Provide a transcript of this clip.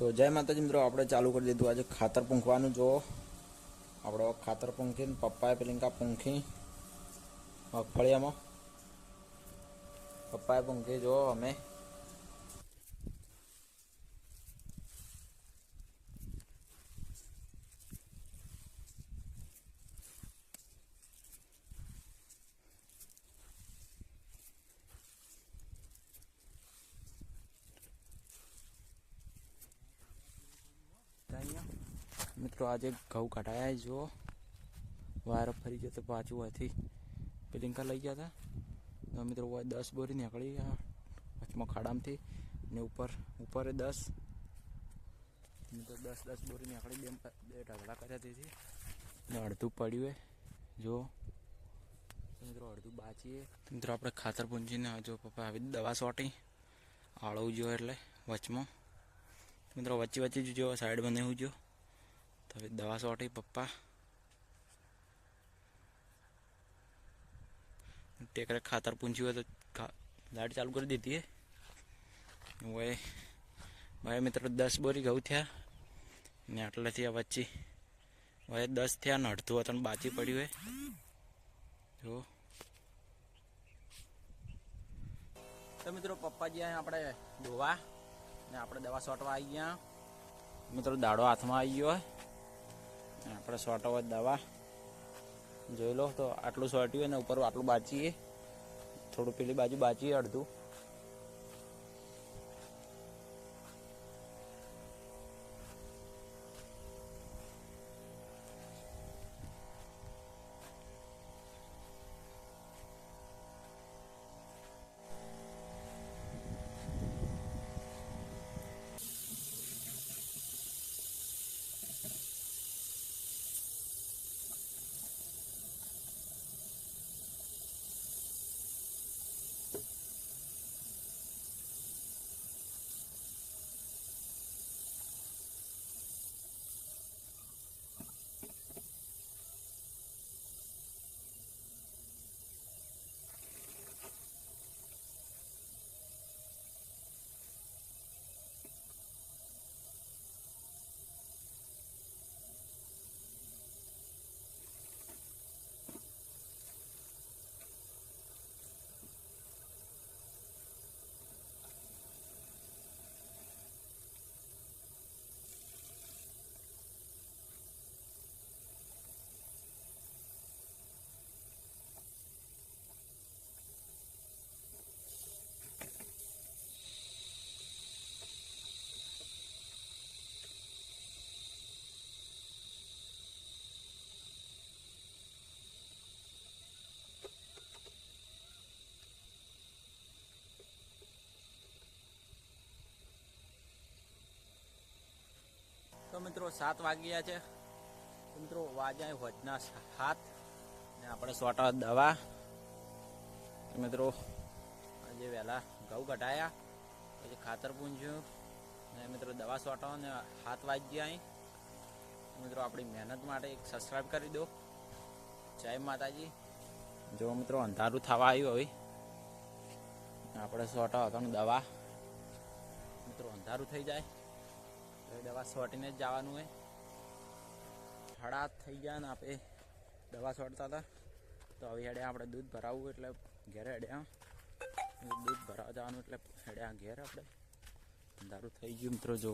તો જય માતાજી મિત્રો, આપણે ચાલુ કરી દીધું આજે ખાતર પૂંખવાનું. જો આપણો ખાતર પૂંખીને પપ્પાએ પેલિંકા પૂંખી મગફળીયામાં. પપ્પાએ પૂંખી જો અમે મિત્રો, આજે ઘઉં કઢાયા જો. વાયરો ફરી ગયો તો પાછું હતી પિલિંકા લઈ ગયા હતા. તો મિત્રો દસ બોરી નીકળી ગયા. વચમાં ખાડામાંથી ને ઉપર ઉપર દસ. મિત્રો, દસ દસ બોરી નીકળી, બે બે ઢગલા કર્યા તેથી. ને અડધું પડ્યું એ જો. મિત્રો, અડધું બાચીએ મિત્રો, આપણે ખાતર પૂંજીને જો પપ્પા આવી દવા સોટી. આળવું જો એટલે વચમાં. મિત્રો, વચ્ચે વચ્ચે જો સાઈડ બનાવ્યું જો. તો હવે દવા સોટી પપ્પા ટેકરે ખાતર પૂંચ્યું હોય તો ખા- લાઈટ ચાલુ કરી દીધી હે હવે ભાઈ મિત્રો દસ બોરી ઘઉં થયા ને આટલા થયા વચ્ચે હવે દસ થયા ને અડધું હતું બાચી પડ્યું હે જો તો મિત્રો પપ્પાજી અહીંયા આપણે દોવા ને આપણે દવા સોટવા આવી ગયા મિત્રો દાડો હાથમાં આવી ગયો હોય ને આપણે સોટવા દવા જોઈ લો. તો આટલું સોટ્યું હોય ને ઉપર આટલું બાચીએ. થોડું પેલી બાજુ બાચીએ અડધું તો મિત્રો, સાત વાગ્યા છે. મિત્રો, વાગ્યા વજના સાત. ને આપણે સોટા દવા. મિત્રો, આજે વહેલા ઘઉં કઢાયા. પછી ખાતર પૂંજ્યું. ને મિત્રો, દવા સોટો ને હાથ વાગ્યા અહીં. મિત્રો, આપણી મહેનત માટે એક સબસ્ક્રાઈબ કરી દો. જય માતાજી. જો મિત્રો, અંધારું થવા આવ્યું હવે. આપણે સોટા હતો દવા. મિત્રો, અંધારું થઈ જાય. દવા છોટીને જ જવાનું હોય હળા થઈ ગયા ને આપણે દવા છોડતા હતા. તો હવે હેડે આપણે દૂધ ભરાવવું એટલે ઘેરે હેડ્યા દૂધ ભરાવા જવાનું એટલે હેડ્યા ઘેર આપણે. અંધારું થઈ ગયું મિત્રો જો